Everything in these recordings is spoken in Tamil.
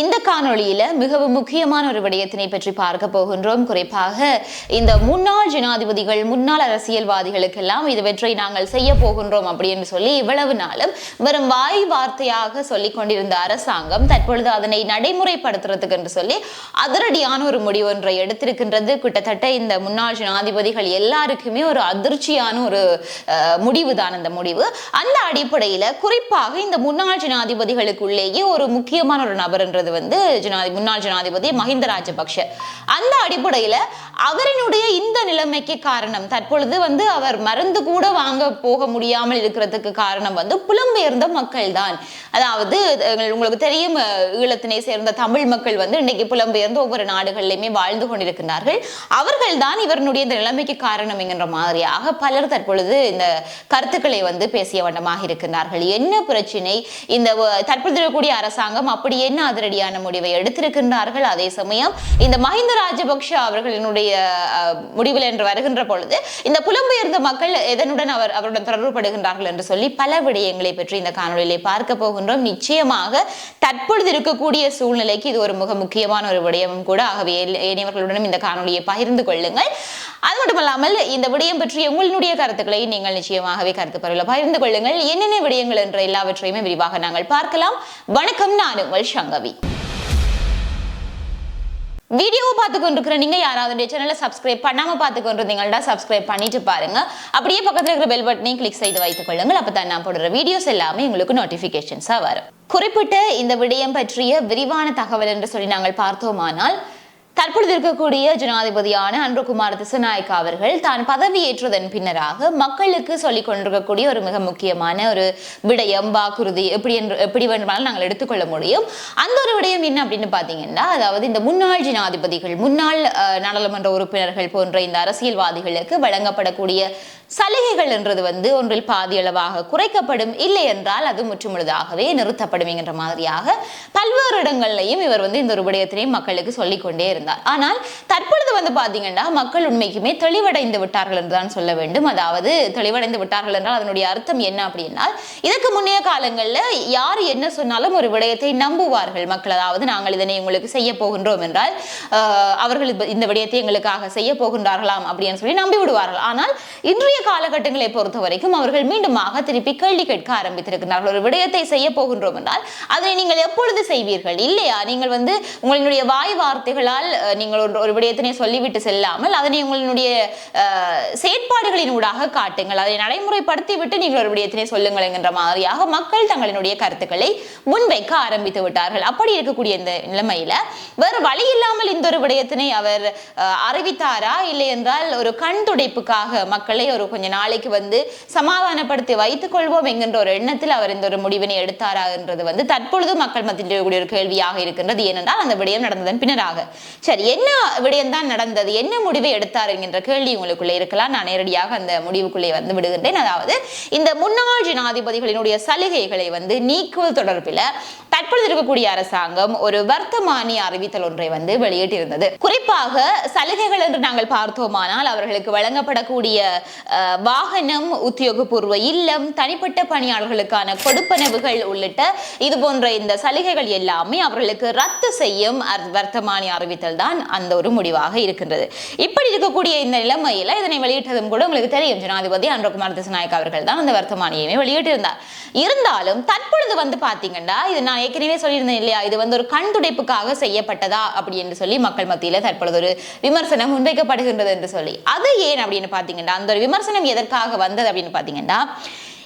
இந்த காணொளியில மிகவும் முக்கியமான ஒரு விடயத்தினை பற்றி பார்க்க போகின்றோம். குறிப்பாக இந்த முன்னாள் ஜனாதிபதிகள் முன்னாள் அரசியல்வாதிகளுக்கெல்லாம் இதுவற்றை நாங்கள் செய்ய போகின்றோம் அப்படின்னு சொல்லி இவ்வளவு நாளும் வெறும் வாய் வார்த்தையாக சொல்லிக் கொண்டிருந்த அரசாங்கம் தற்பொழுது அதனை நடைமுறைப்படுத்துறதுக்கு என்று சொல்லி அதிரடியான ஒரு முடிவு ஒன்றை எடுத்திருக்கின்றது. கிட்டத்தட்ட இந்த முன்னாள் ஜனாதிபதிகள் எல்லாருக்குமே ஒரு அதிர்ச்சியான ஒரு முடிவு தான் அந்த முடிவு. அந்த அடிப்படையில குறிப்பாக இந்த முன்னாள் ஜனாதிபதிகளுக்குள்ளேயே ஒரு முக்கியமான ஒரு நபர்ன்றது வந்து ஜனாதி முன்னாள் ஜனாதிபதி மஹிந்த ராஜபக்ஷ. அந்த அடிப்படையில் அவரினுடைய இந்த நிலைமைக்கு காரணம் தற்பொழுது வந்து அவர் மருந்து கூட வாங்க போக முடியாமல் இருக்கிறதுக்கு காரணம் வந்து புலம்பெயர்ந்த மக்கள் தான் அதாவது உங்களுக்கு தெரியும் ஈழத்தினை சேர்ந்த தமிழ் மக்கள் வந்து இன்னைக்கு புலம்பெயர்ந்து ஒவ்வொரு நாடுகள்லையுமே வாழ்ந்து கொண்டிருக்கிறார்கள் அவர்கள் தான் இவருடைய இந்த நிலைமைக்கு காரணம் என்கின்ற மாதிரியாக பலர் தற்பொழுது இந்த கருத்துக்களை வந்து பேசிய வண்ணமாக இருக்கிறார்கள் என்ன பிரச்சனை? இந்த தற்பொழுது இருக்கக்கூடிய அரசாங்கம் அப்படி என்ன அதிரடியான முடிவை எடுத்திருக்கின்றார்கள். அதே சமயம் இந்த மஹிந்த ராஜபக்ஷ அவர்களினுடைய முடிவில் என்று வருகின்ற பொழுது இந்த புலம்பெயர்ந்த மக்கள் எதனுடன் அவர் அவருடன் தொடர்புபடுகின்றார்கள் என்று சொல்லி பல விடயங்களை பற்றி இந்த காணொலியிலே பார்க்க போகின்றோம். நிச்சயமாக தற்பொழுது இருக்கக்கூடிய சூழ்நிலைக்கு இது ஒரு மிக முக்கியமான ஒரு விடயமும் கூட ஆகவே ஏனையவர்களுடனும் இந்த காணொலியை பகிர்ந்து கொள்ளுங்கள். அது மட்டுமல்லாமல் இந்த விடயம் பற்றி உங்களுடைய கருத்துக்களை நீங்கள் நிச்சயமாகவே கருத்து பரவல பகிர்ந்து கொள்ளுங்கள். என்னென்ன விடயங்கள் என்ற எல்லாவற்றையுமே விரிவாக நாங்கள் பார்க்கலாம். வணக்கம் நான் உங்கள் சங்கவி. வீடியோவை பார்த்து கொண்டிருக்கிற நீங்க யாராவது சேனலை சப்ஸ்கிரைப் பண்ணாம பார்த்து கொண்டிருந்தீங்கன்னா சப்ஸ்கிரைப் பண்ணிட்டு பாருங்க. அப்படியே பக்கத்தில் இருக்கிற பெல் பட்டனையும் கிளிக் செய்து வைத்துக் கொள்ளுங்கள். அப்பதான் நான் போடுற வீடியோஸ் எல்லாமே உங்களுக்கு நோட்டிபிகேஷன்ஸா வரும். குறிப்பிட்ட இந்த விடயம் பற்றிய விரிவான தகவல் என்று சொல்லி நாங்கள் பார்த்தோமானால் தற்பொழுது இருக்கக்கூடிய ஜனாதிபதியான அன்புகுமார் திசநாயக்கா அவர்கள் தான் பதவியேற்றதன் பின்னராக மக்களுக்கு சொல்லிக் கொண்டிருக்கக்கூடிய ஒரு மிக முக்கியமான ஒரு விடயம் வாக்குறுதி எப்படி என்று எப்படி வேண்டுமானாலும் நாங்கள் எடுத்துக்கொள்ள முடியும். அந்த ஒரு விடயம் என்ன அப்படின்னு பார்த்தீங்கன்னா அதாவது இந்த முன்னாள் ஜனாதிபதிகள் முன்னாள் நாடாளுமன்ற உறுப்பினர்கள் போன்ற இந்த அரசியல்வாதிகளுக்கு வழங்கப்படக்கூடிய சலுகைகள் என்றது வந்து ஒன்றில் பாதியளவாக குறைக்கப்படும். இல்லை என்றால் அது முற்றுமுழுதாகவே நிறுத்தப்படும் என்கின்ற மாதிரியாக பல்வேறு இடங்கள்லையும் இவர் வந்து இந்த ஒரு விடயத்தினையும் மக்களுக்கு சொல்லிக்கொண்டே இருந்தார். இருந்தார். ஆனால் தற்பொழுது வந்து பாத்தீங்கன்னா மக்கள் உண்மைக்குமே தெளிவடைந்து விட்டார்கள் என்றுதான் சொல்ல வேண்டும். அதாவது தெளிவடைந்து விட்டார்கள் என்றால் அதனுடைய அர்த்தம் என்ன அப்படின்னா இதற்கு முன்னைய காலங்களில் யார் என்ன சொன்னாலும் ஒரு விடயத்தை நம்புவார்கள் மக்கள். அதாவது நாங்கள் இதனை உங்களுக்கு செய்ய போகின்றோம் என்றால் அவர்கள் இந்த விடயத்தை எங்களுக்காக செய்ய போகின்றார்களாம் அப்படின்னு சொல்லி நம்பி விடுவார்கள். ஆனால் இன்றைய காலகட்டங்களை பொறுத்த வரைக்கும் அவர்கள் மீண்டுமாக திருப்பி கேள்வி கேட்க ஆரம்பித்திருக்கிறார்கள் ஒரு விடயத்தை செய்ய போகின்றோம் என்றால் அதனை நீங்கள் எப்பொழுது செய்வீர்கள்? இல்லையா? நீங்கள் வந்து உங்களுடைய வாய் வார்த்தைகளால் நீங்கள் ஒரு ஒரு விடயத்தினை சொல்லிவிட்டு செல்லாமல் அதனை உங்களுடைய செயற்பாடுகளின் ஊடாக காட்டுங்கள். அதை நடைமுறைப்படுத்தி விட்டு நீங்கள் ஒரு விடயத்தினை சொல்லுங்கள் என்கின்ற மாதிரியாக மக்கள் தங்களினுடைய கருத்துக்களை முன்வைக்க ஆரம்பித்து விட்டார்கள். அப்படி இருக்கக்கூடிய இந்த நிலைமையில வேறு வழி இல்லாமல் இந்த ஒரு விடயத்தினை அவர் அறிவித்தாரா? இல்லை என்றால் ஒரு கண் துடைப்புக்காக மக்களை ஒரு கொஞ்ச நாளைக்கு வந்து சமாதானப்படுத்தி வைத்துக் கொள்வோம் என்கின்ற ஒரு எண்ணத்தில் அவர் இந்த ஒரு முடிவினை எடுத்தாரா என்றது வந்து தற்பொழுது மக்கள் மத்தியில் ஒரு கேள்வியாக இருக்கின்றது. ஏனென்றால் அந்த விடயம் நடந்ததன் பின்னராக சரி என்ன விடயம் தான் நடந்தது? என்ன முடிவை எடுத்தார் என்கின்ற கேள்வி உங்களுக்குள்ளே இருக்கலாம். நான் நேரடியாக அந்த முடிவுக்குள்ளே வந்து விடுகின்றேன். அதாவது இந்த முன்னாள் ஜனாதிபதிகளினுடைய சலுகைகளை வந்து நீக்குவது தொடர்பில் தற்பொழுது இருக்கக்கூடிய அரசாங்கம் ஒரு வர்த்தமானி அறிவித்தல் ஒன்றை வந்து வெளியிட்டிருந்தது. குறிப்பாக சலுகைகள் என்று நாங்கள் பார்த்தோமானால் அவர்களுக்கு வழங்கப்படக்கூடிய வாகனம் உத்தியோகபூர்வ இல்லம் தனிப்பட்ட பணியாளர்களுக்கான கொடுப்பனவுகள் உள்ளிட்ட இது போன்ற இந்த சலுகைகள் எல்லாமே அவர்களுக்கு ரத்து செய்யும் வர்த்தமானி அறிவித்தல் தான் அந்த ஒரு முடிவாக இருக்கின்றது. இப்படி இருக்கக்கூடிய இந்த நிலைமையில இதனை வெளியிட்டதும் கூட உங்களுக்கு தெரியும். ஜனாதிபதி அன்றகுமார் திசநாயக் அவர்கள் தான் அந்த வர்த்தமானியுமே வெளியிட்டிருந்தார். இருந்தாலும் தற்பொழுது வந்து பாத்தீங்கன்னா இது நான் ஏற்கனவே சொல்லியிருந்தேன் இல்லையா? இது வந்து ஒரு கண் துடைப்புக்காக செய்யப்பட்டதா? அப்படி என்று சொல்லி மக்கள் மத்தியில தற்பொழுது ஒரு விமர்சனம் முன்வைக்கப்படுகின்றது என்று சொல்லி. அது ஏன் அப்படின்னு பாத்தீங்கன்னா அந்த ஒரு விமர்சனம் எதற்காக வந்தது அப்படின்னு பாத்தீங்கன்னா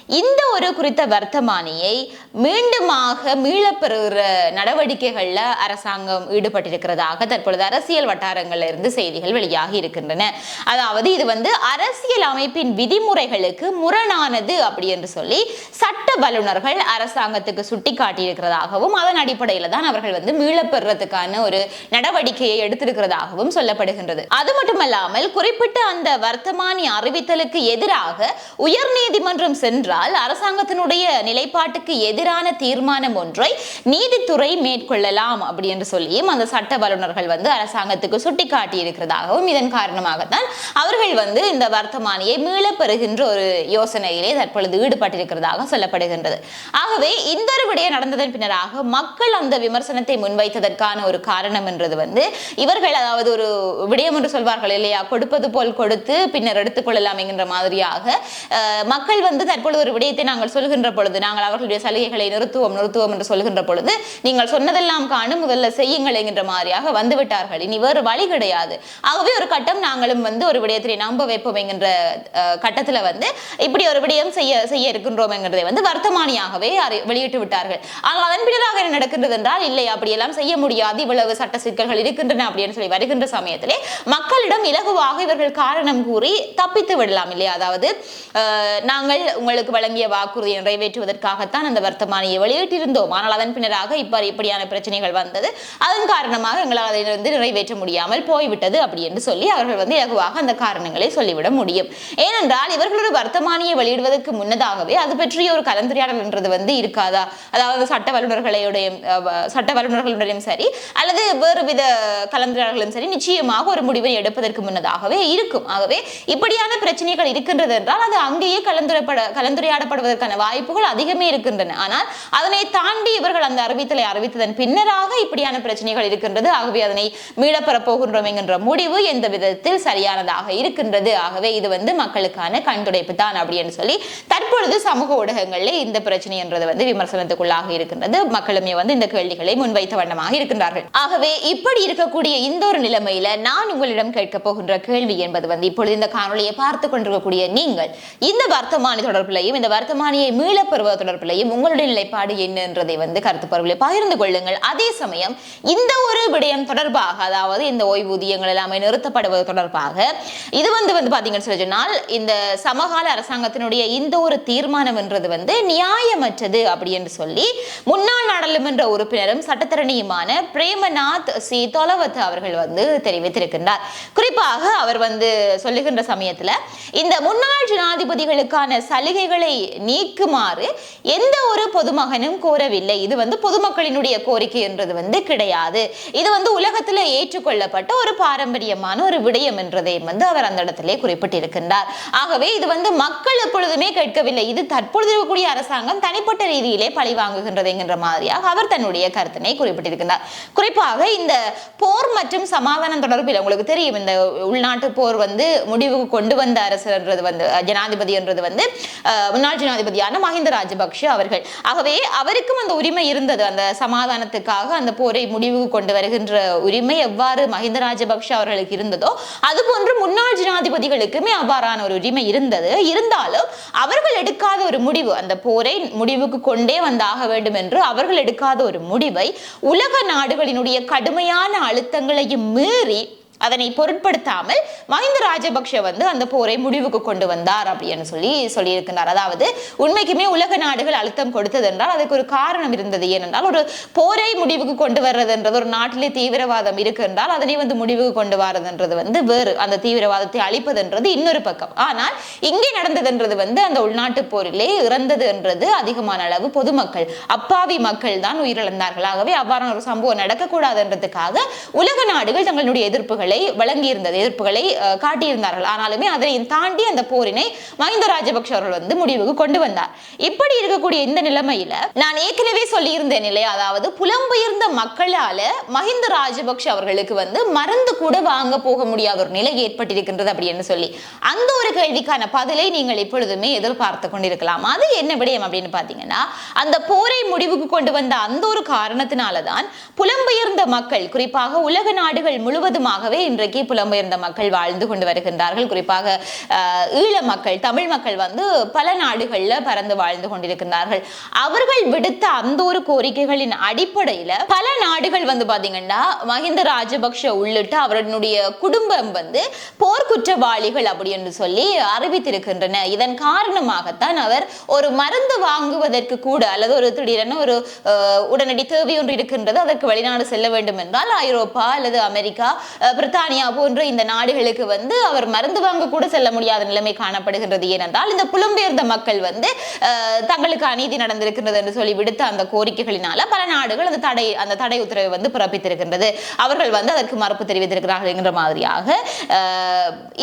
இந்த ஒரு குறித்த வர்த்தமானியை மீண்டுமாக மீளப்பெறுகிற நடவடிக்கைகளில் அரசாங்கம் ஈடுபட்டிருக்கிறதாக தற்பொழுது அரசியல் வட்டாரங்கள்ல இருந்து செய்திகள் வெளியாகி இருக்கின்றன. அதாவது இது வந்து அரசியல் அமைப்பின் விதிமுறைகளுக்கு முரணானது அப்படி என்று சொல்லி சட்ட வல்லுநர்கள் அரசாங்கத்துக்கு சுட்டி காட்டியிருக்கிறதாகவும் அதன் அடிப்படையில் தான் அவர்கள் வந்து மீளப்பெறுறதுக்கான ஒரு நடவடிக்கையை எடுத்திருக்கிறதாகவும் சொல்லப்படுகின்றது. அது மட்டுமல்லாமல் குறிப்பிட்ட அந்த வர்த்தமானி அறிவித்தலுக்கு எதிராக உயர்நீதிமன்றம் சென்றால் ஏனென்றால் அரசாங்கத்தினுடைய நிலைப்பாட்டுக்கு எதிரான தீர்மானம் ஒன்றை நீதித்துறை மேற்கொள்ளலாம் அப்படி என்று சொல்லியும் அந்த சட்ட வல்லுநர்கள் வந்து அரசாங்கத்துக்கு சுட்டிக்காட்டி இருக்கிறதாகவும் இதன் காரணமாகத்தான் அவர்கள் வந்து இந்த வர்த்தமானியை மீளப் பெறுகின்ற ஒரு யோசனையிலே தற்பொழுது ஈடுபட்டிருக்கிறதாக சொல்லப்படுகின்றது. ஆகவே இந்த ஒரு விடயம் நடந்ததன் பின்னராக மக்கள் அந்த விமர்சனத்தை முன்வைத்ததற்கான ஒரு காரணம் என்றது வந்து இவர்கள் அதாவது ஒரு விடயம் என்று சொல்வார்கள் இல்லையா? கொடுப்பது போல் கொடுத்து பின்னர் எடுத்துக்கொள்ளலாம் என்கின்ற மாதிரியாக மக்கள் வந்து தற்பொழுது ஒரு விடயத்தை நாங்கள் சொல்கின்ற பொழுது நாங்கள் அவர்களுடைய சலுகைகளை நிறுத்துவோம் நிறுத்துவோம் என்று சொல்கின்ற பொழுது நீங்கள் சொன்னதெல்லாம் காணும் முதல்ல செய்யுங்கள் என்கின்ற மாதிரியாக வந்துவிட்டார்கள். இனி வேறு வழி கிடையாது. ஆகவே ஒரு கட்டம் நாங்களும் வந்து ஒரு விடயத்தை நம்ப வைப்போம் என்கின்ற கட்டத்தில் வந்து இப்படி ஒரு விடயம் செய்ய செய்ய இருக்கின்றோம் என்கிறதை வந்து வர்த்தமானியாகவே வெளியிட்டு விட்டார்கள். ஆனால் அதன் பின்னராக என்ன நடக்கின்றது என்றால் இல்லை அப்படியெல்லாம் செய்ய முடியாது இவ்வளவு சட்ட சிக்கல்கள் இருக்கின்றன அப்படின்னு சொல்லி வருகின்ற சமயத்திலே மக்களிடம் இலகுவாக இவர்கள் காரணம் கூறி தப்பித்து விடலாம் இல்லையா? அதாவது நாங்கள் உங்களுக்கு வழங்கிய வாக்குறுதியை நிறைவேற்றுவதற்காகத்தான் அந்த வர்த்தமானியை வெளியிட்டிருந்தோம். ஆனால் அதன் பின்னராக இப்போ இப்படியான பிரச்சனைகள் வந்தது. அதன் காரணமாக எங்களால் அதை வந்து நிறைவேற்ற முடியாமல் போய்விட்டது அப்படி என்று சொல்லி அவர்கள் வந்து இலகுவாக அந்த காரணங்களை சொல்லிவிட முடியும். ஏனென்றால் இவர்கள் ஒரு வர்த்தமானியை வெளியிடுவதற்கு முன்னதாகவே அது பற்றிய ஒரு கலந்துரையாடல் என்றது வந்து இருக்காதா? அதாவது சட்ட வல்லுநர்களையுடையும் சட்ட வல்லுநர்களுடையும் சரி அல்லது வேறு வித கலந்துரையாடலும் சரி நிச்சயமாக ஒரு முடிவை எடுப்பதற்கு முன்னதாகவே இருக்கும். ஆகவே இப்படியான பிரச்சனைகள் இருக்கின்றது என்றால் அது அங்கேயே கலந்துரைப்பட கலந்துரை கலந்துரையாடப்படுவதற்கான வாய்ப்புகள் அதிகமே இருக்கின்றன. ஆனால் அதனை தாண்டி இவர்கள் அந்த அறிவித்தலை அறிவித்ததன் பின்னராக இப்படியான பிரச்சனைகள் இருக்கின்றது. ஆகவே அதனை மீளப்பெறப் போகின்றோம் என்கின்ற முடிவு எந்த விதத்தில் சரியானதாக இருக்கின்றது. ஆகவே இது வந்து மக்களுக்கான கண்துடைப்பு தான் அப்படின்னு சொல்லி தற்பொழுது சமூக ஊடகங்களில் இந்த பிரச்சனை என்றது வந்து விமர்சனத்துக்குள்ளாக இருக்கின்றது. மக்களுமே வந்து இந்த கேள்விகளை முன்வைத்த வண்ணமாக இருக்கின்றார்கள். ஆகவே இப்படி இருக்கக்கூடிய இந்த ஒரு நிலைமையில நான் உங்களிடம் கேட்க போகின்ற கேள்வி என்பது வந்து இப்பொழுது இந்த காணொலியை பார்த்து கொண்டிருக்கக்கூடிய நீங்கள் இந்த வர்த்தமான தொடர்பிலையும் இந்த வர்த்தமானியை மீளப் பெறுவது தொடர்பிலையும் உங்களுடைய நிலைப்பாடு என்னன்றதை வந்து கருத்து பரவலில் பகிர்ந்து கொள்ளுங்கள். அதே சமயம் இந்த ஒரு விடயம் தொடர்பாக அதாவது இந்த ஓய்வூதியங்கள் எல்லாமே நிறுத்தப்படுவது தொடர்பாக இது வந்து வந்து பாத்தீங்கன்னு சொல்லி சொன்னால் இந்த சமகால அரசாங்கத்தினுடைய இந்த ஒரு தீர்மானம் என்றது வந்து நியாயமற்றது அப்படி என்று சொல்லி முன்னாள் நாடாளுமன்ற உறுப்பினரும் சட்டத்தரணியுமான பிரேமநாத் சி. தொலவத் அவர்கள் வந்து தெரிவித்திருக்கின்றார். குறிப்பாக அவர் வந்து சொல்லுகின்ற சமயத்துல இந்த முன்னாள் ஜனாதிபதிகளுக்கான சலுகைகள் நீக்குமாறு எந்த ஒரு பொதுமகனும் கோரவில்லை இது வந்து பொதுமக்களினுடைய கோரிக்கை என்றது வந்து கிடையாது. இது வந்து உலகத்தில் ஏற்றுக்கொள்ளப்பட்ட ஒரு பாரம்பரியமான ஒரு விடயம் என்றதையும் வந்து அவர் அந்த இடத்திலே குறிப்பிட்டிருக்கின்றார். ஆகவே இது வந்து மக்கள் எப்பொழுதுமே கேட்கவில்லை. இது தற்பொழுது இருக்கக்கூடிய அரசாங்கம் தனிப்பட்ட ரீதியிலே பழி வாங்குகின்றது என்கின்ற மாதிரியாக அவர் தன்னுடைய கருத்தினை குறிப்பிட்டிருக்கின்றார். குறிப்பாக இந்த போர் மற்றும் சமாதானம் தொடர்பில் உங்களுக்கு தெரியும். இந்த உள்நாட்டு போர் வந்து முடிவுக்கு கொண்டு வந்த அரசு என்றது வந்து ஜனாதிபதி என்றது வந்து முன்னாள் ஜனாதிபதியான மஹிந்த ராஜபக்ஷ அவர்கள். ஆகவே அவருக்கும் அந்த உரிமை இருந்தது. அந்த சமாதானத்துக்காக அந்த போரை முடிவுக்கு கொண்டு வருகின்ற உரிமை எவ்வாறு மஹிந்த ராஜபக்ஷ அவர்களுக்கு இருந்ததோ அதுபோன்று முன்னாள் ஜனாதிபதிகளுக்குமே அவ்வாறான ஒரு உரிமை இருந்தது. இருந்தாலும் அவர்கள் எடுக்காத ஒரு முடிவு அந்த போரை முடிவுக்கு கொண்டே வந்தாக வேண்டும் என்று அவர்கள் எடுக்காத ஒரு முடிவை உலக நாடுகளினுடைய கடுமையான அழுத்தங்களையும் மீறி அதனை பொருட்படுத்தாமல் மஹிந்த ராஜபக்ஷ வந்து அந்த போரை முடிவுக்கு கொண்டு வந்தார் அப்படின்னு சொல்லி சொல்லியிருக்கிறார் அதாவது உண்மைக்குமே உலக நாடுகள் அழுத்தம் கொடுத்தது என்றால் அதுக்கு ஒரு காரணம் இருந்தது. ஏனென்றால் ஒரு போரை முடிவுக்கு கொண்டு வர்றதுன்றது ஒரு நாட்டிலே தீவிரவாதம் இருக்கு என்றால் அதனை வந்து முடிவுக்கு கொண்டு வரதுன்றது வந்து வேறு. அந்த தீவிரவாதத்தை அழிப்பதுன்றது இன்னொரு பக்கம். ஆனால் இங்கே நடந்ததுன்றது வந்து அந்த உள்நாட்டு போரிலே இறந்தது என்றது அதிகமான அளவு பொதுமக்கள் அப்பாவி மக்கள் தான் உயிரிழந்தார்கள். ஆகவே அவ்வாறான ஒரு சம்பவம் நடக்கக்கூடாதுன்றதுக்காக உலக நாடுகள் தங்களுடைய எதிர்ப்புகள் எதிர்ப்புகளை வழங்கியிருந்தது எதிர்ப்புகளை காட்டியிருந்தார்கள். ஆனாலுமே அதை தாண்டி அந்த போரினை மஹிந்த ராஜபக்ஷ அவர்கள் வந்து முடிவுக்கு கொண்டு வந்தார். இப்படி இருக்கக்கூடிய இந்த நிலைமையில நான் ஏற்கனவே சொல்லியிருந்தேன் இல்லையா? அதாவது புலம்பெயர்ந்த மக்களால மஹிந்த ராஜபக்ஷ அவர்களுக்கு வந்து மருந்து கூட வாங்க போக முடியாத ஒரு நிலை ஏற்பட்டிருக்கின்றது அப்படின்னு சொல்லி அந்த ஒரு கேள்விக்கான பதிலை நீங்கள் எப்பொழுதுமே எதிர்பார்த்து கொண்டிருக்கலாம். அது என்ன விடயம் அப்படின்னு பாத்தீங்கன்னா அந்த போரை முடிவுக்கு கொண்டு வந்த அந்த ஒரு காரணத்தினால தான் புலம்பெயர்ந்த மக்கள் குறிப்பாக உலக நாடுகள் முழுவதுமாகவே இன்றைக்கு புலம்பெயர்ந்த மக்கள் வாழ்ந்து கொண்டு வருகின்றார்கள். குறிப்பாக ஈழ மக்கள் தமிழ் மக்கள் வந்து பல நாடுகள்ல பறந்து வாழ்ந்து கொண்டிருக்கின்றார்கள். அவர்கள் விடுத்த அந்த ஒரு கோரிக்கைகளின் அடிப்படையில பல நாடுகள் வந்து பாத்தீங்கன்னா மஹிந்த ராஜபக்ஷ உள்ளிட்ட அவருடைய குடும்பம் வந்து போர்க்குற்றவாளிகள் அப்படி என்று சொல்லி அறிவித்திருக்கின்றன. இதன் காரணமாகத்தான் அவர் ஒரு மருந்து வாங்குவதற்கு கூட அல்லது ஒரு திடீரென ஒரு உடனடி தேவை ஒன்று இருக்கின்றது அதற்கு வெளிநாடு செல்ல வேண்டும் என்றால் ஐரோப்பா அல்லது அமெரிக்கா பிரித்தானியா போன்ற இந்த நாடுகளுக்கு வந்து அவர் மருந்து வாங்க கூட செல்ல முடியாத நிலைமை காணப்படுகின்றது. ஏனென்றால் இந்த புலம்பெயர்ந்த மக்கள் வந்து தங்களுக்கு அநீதி நடந்திருக்கின்றது என்று சொல்லி விடுத்த அந்த கோரிக்கைகளினால பல நாடுகள் அந்த தடை அந்த தடை உத்தரவை வந்து பிறப்பித்திருக்கின்றது. அவர்கள் வந்து அதற்கு மறுப்பு தெரிவித்திருக்கிறார்கள் என்ற மாதிரியாக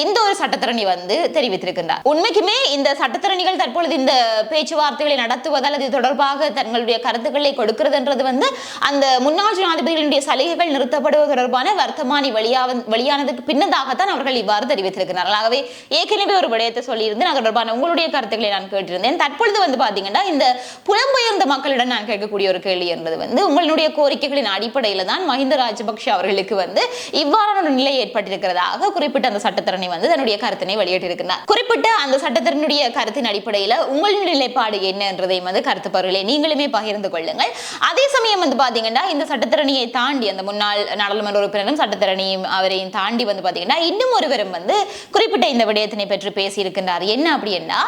இந்த ஒரு சட்டத்தரணி வந்து தெரிவித்திருக்கின்றார். உண்மைக்குமே இந்த சட்டத்திறனிகள் தற்பொழுது இந்த பேச்சுவார்த்தைகளை நடத்துவதால் அது தொடர்பாக தங்களுடைய கருத்துக்களை கொடுக்கிறதுன்றது வந்து அந்த முன்னாள் ஜனாதிபதிகளுடைய சலுகைகள் நிறுத்தப்படுவது தொடர்பான வர்த்தமானி வெளியாக வெளியானதுக்கு பின்னதாகத்தான் அவர்கள் இவ்வாறு தெரிவித்திருக்கிறார்கள் ஆகவே ஏற்கனவே ஒரு விடயத்தை சொல்லியிருந்து நான் தொடர்பான உங்களுடைய கருத்துக்களை நான் கேட்டிருந்தேன். தற்பொழுது வந்து பாத்தீங்கன்னா இந்த புலம்பெயர்ந்த மக்களிடம் நான் கேட்கக்கூடிய ஒரு கேள்வி என்பது வந்து உங்களுடைய கோரிக்கைகளின் அடிப்படையில் தான் மஹிந்த ராஜபக்ஷ அவர்களுக்கு வந்து இவ்வாறான ஒரு நிலை ஏற்பட்டிருக்கிறதாக குறிப்பிட்ட அந்த சட்டத்தரணி வந்து தன்னுடைய கருத்தினை வெளியிட்டிருக்கிறார். குறிப்பிட்ட அந்த சட்டத்தரனுடைய கருத்தின் அடிப்படையில் உங்களுடைய நிலைப்பாடு என்ன என்றதை வந்து கருத்து பருவலை நீங்களுமே பகிர்ந்து கொள்ளுங்கள். அதே சமயம் வந்து பாத்தீங்கன்னா இந்த சட்டத்தரணியை தாண்டி அந்த முன்னாள் நாடாளுமன்ற உறுப்பினரும் சட்டத்தரணியும் அவரையும் தாண்டி வந்து பார்த்தீங்கன்னா இன்னும் ஒருவரும் வந்து குறிப்பிட்ட இந்த விடயத்தினை பற்றி பேசியிருக்கின்றார். என்ன அப்படின்னா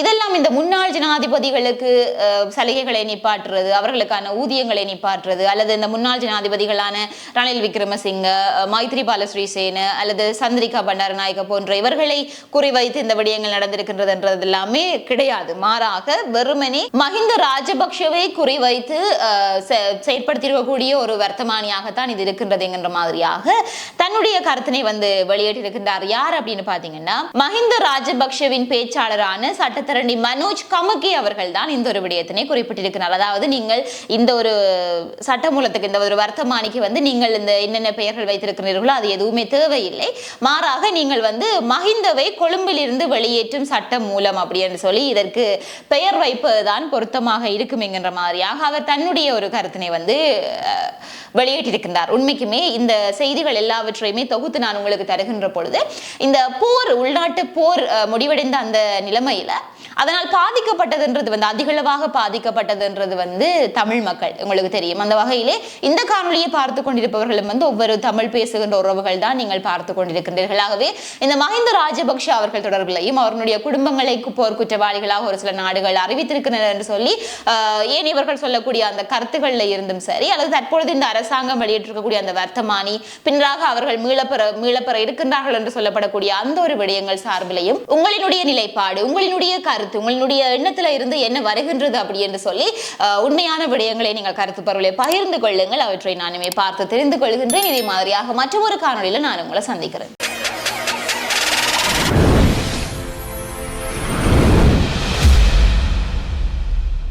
இதெல்லாம் இந்த முன்னாள் ஜனாதிபதிகளுக்கு சலுகைகளை நிப்பாட்டுறது அவர்களுக்கான ஊதியங்களை நிப்பாட்டுறது அல்லது இந்த முன்னாள் ஜனாதிபதிகளான ரணில் விக்ரமசிங்க மைத்ரிபால ஸ்ரீசேன அல்லது சந்திரிகா பண்டாரநாயக்க போன்ற இவர்களை குறிவைத்து இந்த விடயங்கள் நடந்திருக்கின்றது என்றது எல்லாமே கிடையாது. மாறாக வெறுமனே மஹிந்த ராஜபக்ஷவை குறிவைத்து செயற்படுத்தியிருக்கக்கூடிய ஒரு வர்த்தமானியாகத்தான் இது இருக்கின்றது என்கின்ற மாதிரியாக தன்னுடைய கருத்தினை வந்து வெளியிட்டிருக்கின்றார். யார் அப்படின்னு பாத்தீங்கன்னா மஹிந்த ராஜபக்ஷவின் பேச்சாளரான சட்டத்தரணி மனோஜ் கமுகி அவர்கள் தான் இந்த ஒரு விடயத்தினை குறிப்பிட்டிருக்கிறார். அதாவது நீங்கள் இந்த ஒரு சட்டமூலத்துக்கு இந்த ஒரு வர்த்தமானிக்கு வந்து நீங்கள் இந்த என்னென்ன பெயர்கள் வைத்திருக்கிறீர்களோ அது எதுவுமே தேவையில்லை. மாறாக நீங்கள் வந்து மஹிந்தவை கொழும்பிலிருந்து வெளியேற்றும் சட்ட மூலம் அப்படின்னு சொல்லி இதற்கு பெயர் வைப்பதுதான் பொருத்தமாக இருக்கும் என்கின்ற மாதிரியாக அவர் தன்னுடைய ஒரு கருத்தினை வந்து வெளியிட்டிருக்கின்றார். உண்மைக்குமே இந்த செய்திகள் எல்லாவற்றையுமே தொகுத்து நான் உங்களுக்கு தருகின்ற பொழுது இந்த போர் உள்நாட்டு போர் முடிவடைந்த அந்த நிலைமையில அதனால் பாதிக்கப்பட்டதுன்றது வந்து அதிகளவாக பாதிக்கப்பட்டதுன்றது வந்து தமிழ் மக்கள் உங்களுக்கு தெரியும். அந்த வகையிலே இந்த காணொலியை பார்த்து கொண்டிருப்பவர்களும் வந்து ஒவ்வொரு தமிழ் பேசுகின்ற உறவுகள் தான் நீங்கள் பார்த்து கொண்டிருக்கின்றீர்கள். ஆகவே இந்த மஹிந்த ராஜபக்ஷ அவர்கள் தொடர்பிலையும் அவர்களுடைய குடும்பங்களை போர் குற்றவாளிகளாக ஒரு சில நாடுகள் அறிவித்திருக்கின்றனர் என்று சொல்லி ஏன் இவர்கள் சொல்லக்கூடிய அந்த கருத்துக்களில் இருந்தும் சரி அல்லது தற்பொழுது இந்த அரசாங்கம் வெளியிட்டிருக்கக்கூடிய அந்த வர்த்தமானி பின்னராக அவர்கள் மீளப்பெற மீளப்பெற இருக்கின்றார்கள் என்று சொல்லப்படக்கூடிய அந்த ஒரு விடயங்கள் சார்பிலையும் உங்களினுடைய நிலைப்பாடு உங்களினுடைய கருத்து உங்களினுடைய எண்ணத்துல இருந்து என்ன வருகின்றது அப்படி என்று சொல்லி உண்மையான விடயங்களை நீங்கள் கருத்து பரவலை பகிர்ந்து கொள்ளுங்கள். அவற்றை நானுமே பார்த்து தெரிந்து கொள்கின்றேன். இதே மாதிரியாக மற்றொரு காணொலியில் நான் உங்களை சந்திக்கிறேன்.